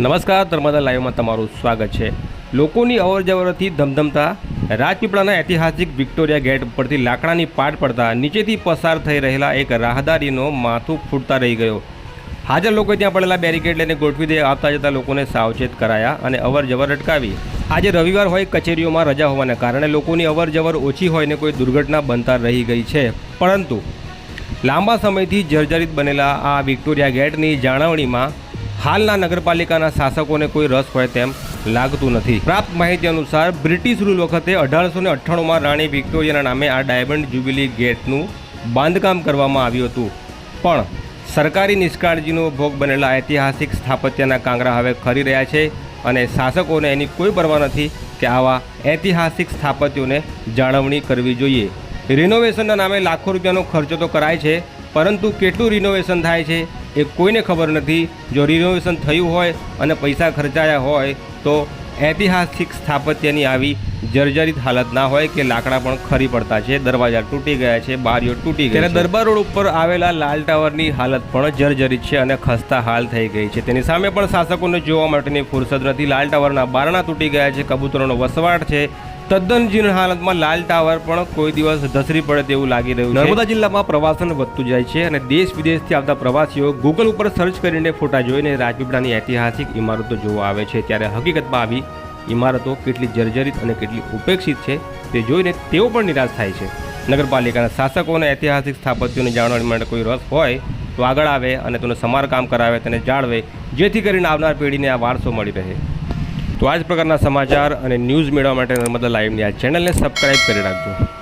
નમસ્કાર નર્મદા લાઈવમાં તમારું સ્વાગત છે. લોકોની અવરજવરથી ધમધમતા, રાજપીપળાના ઐતિહાસિક વિક્ટોરિયા ગેટ પરથી લાકડાની પાટ પડતા નીચેથી પસાર થઈ રહેલા એક રાહદારીનો માથું ફૂટતા રહી ગયો. હાજર લોકોએ ત્યાં પડેલા બેરિકેડ લઈને ગોઠવી દે આવતા જતા લોકોને સાવચેત કરાયા અને અવરજવર અટકાવી. આજે રવિવાર હોય, કચેરીઓમાં રજા હોવાને કારણે લોકોની અવરજવર ઓછી હોય ને કોઈ દુર્ઘટના બનતા રહી ગઈ છે. પરંતુ લાંબા સમયથી જર્જરિત બનેલા આ વિક્ટોરિયા ગેટની જાળવણીમાં હાલના નગરપાલિકાના શાસકોને કોઈ રસ હોય તેમ લાગતું નથી. પ્રાપ્ત માહિતી અનુસાર, બ્રિટિશ રૂલ વખતે અઢારસો ને અઠ્ઠાણુંમાં રાણી વિક્ટોરિયાના નામે આ ડાયમંડ જ્યુબિલી ગેટનું બાંધકામ કરવામાં આવ્યું હતું. પણ સરકારી નિષ્કાળજીનો ભોગ બનેલા ઐતિહાસિક સ્થાપત્યના કાંગરા હવે ખરી રહ્યા છે અને શાસકોને એની કોઈ પરવા નથી કે આવા ઐતિહાસિક સ્થાપત્યોને જાળવણી કરવી જોઈએ. રિનોવેશનના નામે લાખો રૂપિયાનો ખર્ચો તો કરાય છે, પરંતુ કેટલું રિનોવેશન થાય છે? એ કોઈને ખબર નથી. જો રિનોવેશન થયું હોય અને પૈસા ખર્ચાયા હોય તો ઐતિહાસિક સ્થાપત્યની આવી જર્જરિત હાલત ના હોય કે લાકડા પણ ખરી પડતા છે દરવાજા તૂટી ગયા છે બારીઓ તૂટી ગઈ છે. દરબાર રોડ ઉપર આવેલા લાલ ટાવરની હાલત પણ જર્જરિત છે અને ખસ્તા હાલ થઈ ગઈ છે. તેની સામે પણ શાસકોને જોવા માટેની ફુરસદ નથી. લાલ ટાવરના બારણા તૂટી ગયા છે કબૂતરોનો વસવાટ છે. તદ્દન જીર્ણ હાલતમાં લાલ ટાવર પણ કોઈ દિવસ ધસરી પડે તેવું લાગી રહ્યું છે. નર્મદા જિલ્લામાં પ્રવાસન વધતું જાય છે અને દેશ વિદેશથી આવતા પ્રવાસીઓ ગૂગલ ઉપર સર્ચ કરીને ફોટા જોઈને રાજપીપળાની ઐતિહાસિક ઇમારતો જોવા આવે છે. ત્યારે હકીકતમાં આવી ઇમારતો કેટલી જર્જરિત અને કેટલી ઉપેક્ષિત છે તે જોઈને તેઓ પણ નિરાશ થાય છે. નગરપાલિકાના શાસકોને ઐતિહાસિક સ્થાપત્યોને જાણવા માટે કોઈ રસ હોય તો આગળ આવે અને તેનું સમારકામ કરાવે, તેને જાળવે, જેથી કરીને આવનાર પેઢીને આ વારસો મળી રહે. તો આ જ પ્રકારના સમાચાર અને ન્યૂઝ મેળવવા માટે નર્મદા લાઈવની આ ચેનલને સબસ્ક્રાઈબ કરી રાખજો.